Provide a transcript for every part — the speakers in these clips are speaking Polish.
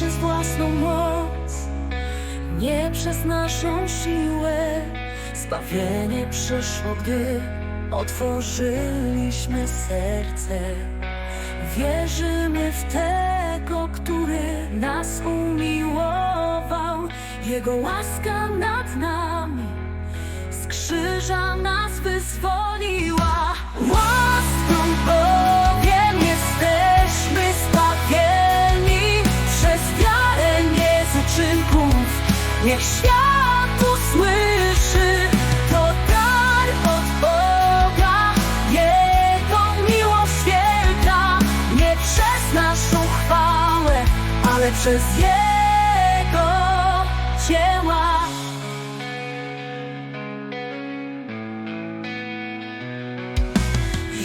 przez własną moc, nie przez naszą siłę. Zbawienie przyszło, gdy otworzyliśmy serce. Wierzymy w tego, który nas umiłował. Jego łaska nad nami z krzyża nas wyzwoliła. Niech świat usłyszy to dar od Boga. Jego miłość wielka, nie przez naszą chwałę, ale przez Jego dzieła.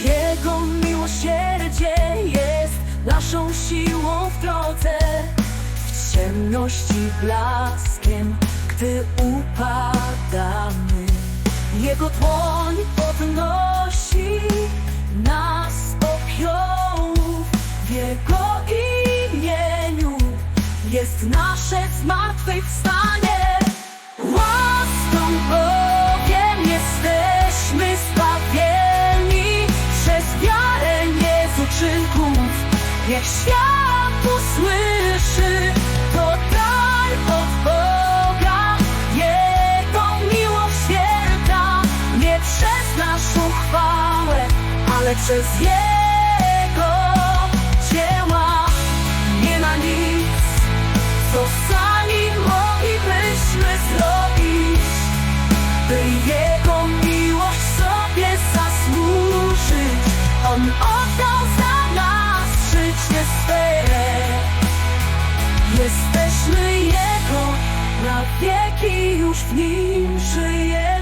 Jego miłosierdzie jest naszą siłą w drodze, ciemności blaskiem, gdy upadamy. Jego dłoń podnosi nas z popiołów, w Jego imieniu jest nasze zmartwychwstanie. Łaską bowiem jesteśmy zbawieni przez wiarę nie z uczynków. Niech świat ale przez Jego dzieła. Nie ma nic, co sami moglibyśmy zrobić, by Jego miłość sobie zasłużyć. On oddał za nas życie swe. Jesteśmy Jego, na wieki już w Nim żyjemy.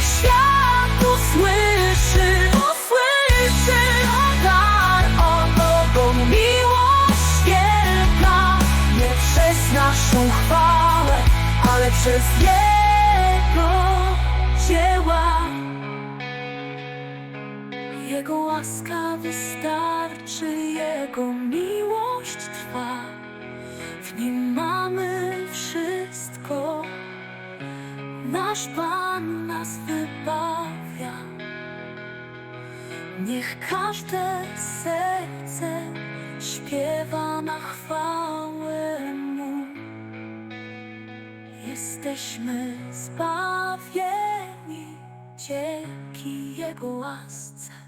Świat usłyszy, usłyszy o dar o Bogu miłość wielka. Nie przez naszą chwałę, ale przez Jego dzieła. Jego łaska wystarczy, Jego miłość Nasz Pan nas wybawia. Niech każde serce śpiewa na chwałę Mu. Jesteśmy zbawieni dzięki Jego łasce.